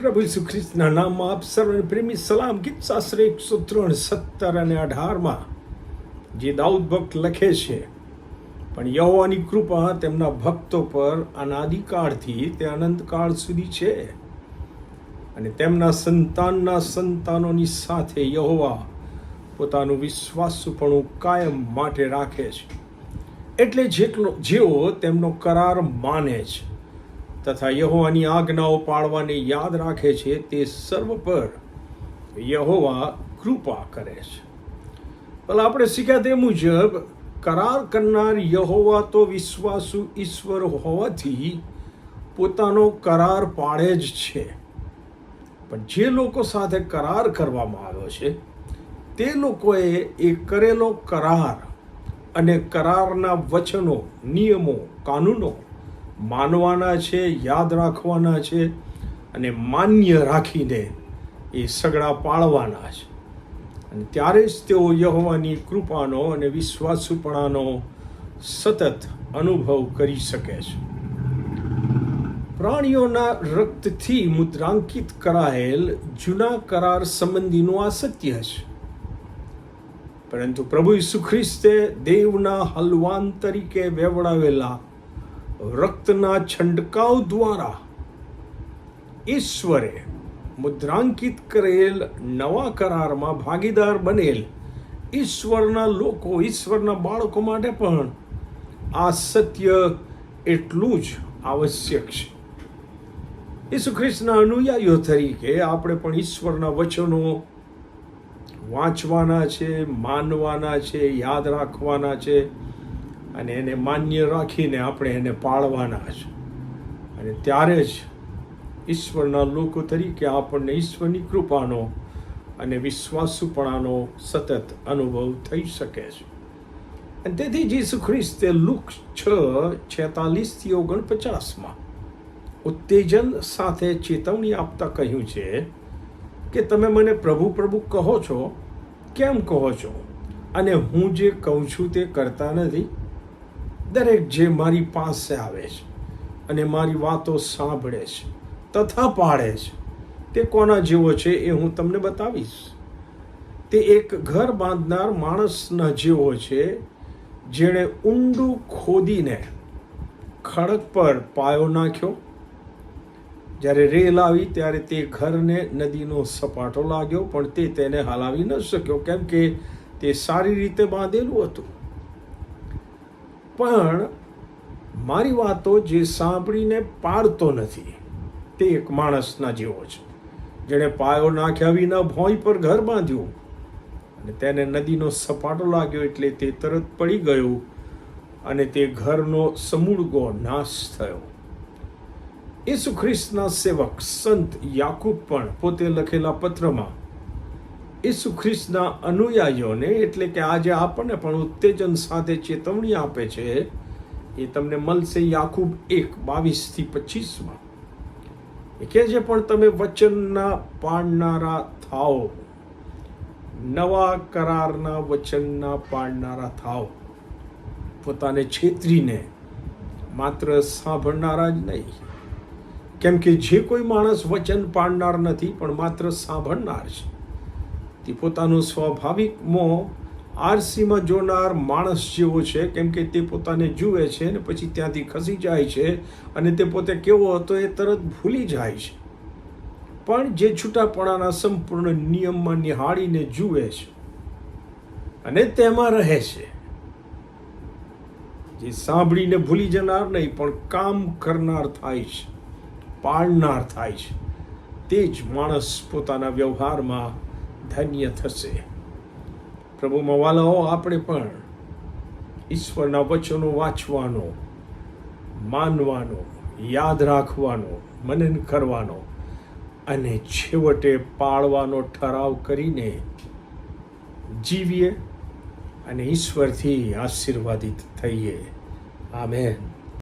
પ્રભુ ઈસુ ખ્રિસ્તના નામમાં આપ સર્વને પ્રેમી સલામ ગીત શાસ્ત્ર એકસો ત્રણ સત્તર અને અઢારમાં જે દાઉદ ભક્ત લખે છે, પણ યહોવાની કૃપા તેમના ભક્તો પર અનાદિકાળથી તે અનંતકાળ સુધી છે અને તેમના સંતાનના સંતાનોની સાથે યહોવા પોતાનું વિશ્વાસુપણું કાયમ માટે રાખે છે. એટલે જેટલો જેઓ તેમનો કરાર માને છે. તથા યહોવાની આજ્ઞાઓ પાળવાને યાદ રાખે છે તે સર્વ પર યહોવા કૃપા કરે છે. ભલે આપણે શીખ્યા તે મુજબ, કરાર કરનાર યહોવા તો વિશ્વાસુ ઈશ્વર હોવાથી પોતાનો કરાર પાડે જ છે. પણ જે લોકો સાથે કરાર કરવામાં આવ્યો છે, તે લોકોએ એ કરેલો કરાર અને કરારના વચનો, નિયમો, કાનૂનો માનવાના છે, યાદ રાખવાના છે અને માન્ય રાખીને એ સગડા પાળવાના છે. અને ત્યારે જ તેઓ યહોવાની કૃપાનો અને વિશ્વાસુપણાનો સતત અનુભવ કરી શકે છે. પ્રાણીઓના રક્તથી મુદ્રાંકિત કરાયેલ જૂના કરાર સંબંધીનું આ સત્ય છે. પરંતુ પ્રભુ ઈસુ ખ્રિસ્તે દેવના હલવાન તરીકે વેવડાવેલા રક્તના છંટકાવ દ્વારા ઈશ્વરે મુદ્રાંકિત કરેલ નવા કરારમાં ભાગીદાર બનેલ. ઈશ્વરના લોકો ઈશ્વરના બાળકો માટે પણ આ સત્ય એટલું જ આવશ્યક છે. ઈસુ ખ્રિસ્તના અનુયાયીઓ તરીકે આપણે પણ ઈશ્વરના વચનો વાંચવાના છે, માનવાના છે, યાદ રાખવાના છે. અને એને માન્ય રાખીને આપણે એને પાળવાના છે. અને ત્યારે જ ઈશ્વરના લોકો તરીકે આપણને ઈશ્વરની કૃપાનો અને વિશ્વાસુપણાનો સતત અનુભવ થઈ શકે છે. અને તેથી જીસુ ખ્રિસ્તે લુક છ છેતાલીસથી ઓગણપચાસમાં ઉત્તેજન સાથે ચેતવણી આપતા કહ્યું છે કે તમે મને પ્રભુ પ્રભુ કહો છો? કેમ કહો છો? અને હું જે કહું છું તે કરતા નથી? દરેક જે મારી પાસે આવે છે અને મારી વાતો સાંભળે છે, તથા પાડે છે, તે કોના જેવો છે એ હું તમને બતાવીશ. તે એક ઘર બાંધનાર માણસના જેવો છે, જેણે ઊંડું ખોદીને ખડક પર પાયો નાખ્યો. જ્યારે રેલ આવી, ત્યારે તે ઘરને નદીનો સપાટો લાગ્યો, પણ તે તેને હલાવી ન શક્યો, કેમ કે તે સારી રીતે બાંધેલું હતું. પણ મારી વાતો જે સાંભળીને પાડતો નથી, તે એક માણસના જેવો છે. જેણે પાયો નાખ્યા વિના ભોંય પર ઘર બાંધ્યું અને તેને નદીનો સપાટો લાગ્યો એટલે તે તરત પડી ગયું અને તે ઘરનો સમૂળગો નાશ થયો. ઈસુ ખ્રિસ્તના સેવક સંત યાકૂબ પણ પોતે લખેલા પત્રમાં ઈસુ ખ્રિસ્તના અનુયાયીઓને, એટલે કે આજે આપણને પણ ઉત્તેજન સાથે ચેતવણી આપે છે, એ તમને મળશે યાકૂબ એક બાવીસથી પચીસમાં. એ કહે છે, પણ તમે વચનના પાડનારા થાઓ. નવા કરારના વચનના પાડનારા થાઓ. પોતાને છેતરીને માત્ર સાંભળનારા જ નહીં. કેમ કે જે કોઈ માણસ વચન પાડનાર નથી, પણ માત્ર સાંભળનાર છે. તે પોતાનો સ્વાભાવિક મોં આરસીમાં જોનાર માણસ જેવો છે, કેમ કે તે પોતાને જુએ છે ને પછી ત્યાંથી ખસી જાય છે અને તે પોતે કેવો હતો એ તરત ભૂલી જાય છે. પણ જે છૂટાપણાના સંપૂર્ણ નિયમમાં નિહાળીને જુએ છે અને તેમાં રહે છે. જે સાંભળીને ભૂલી જનાર નહીં, પણ કામ કરનાર થાય છે, પાળનાર થાય છે. તે જ માણસ પોતાના વ્યવહારમાં ધન્ય થશે. પ્રભુ મવાલાઓ આપણે પણ ઈશ્વરના વચનો વાંચવાનો, માનવાનો, યાદ રાખવાનો, મનન કરવાનો અને છેવટે પાળવાનો ઠરાવ કરીને જીવીએ અને ઈશ્વરથી આશીર્વાદિત થઈએ. આમેન.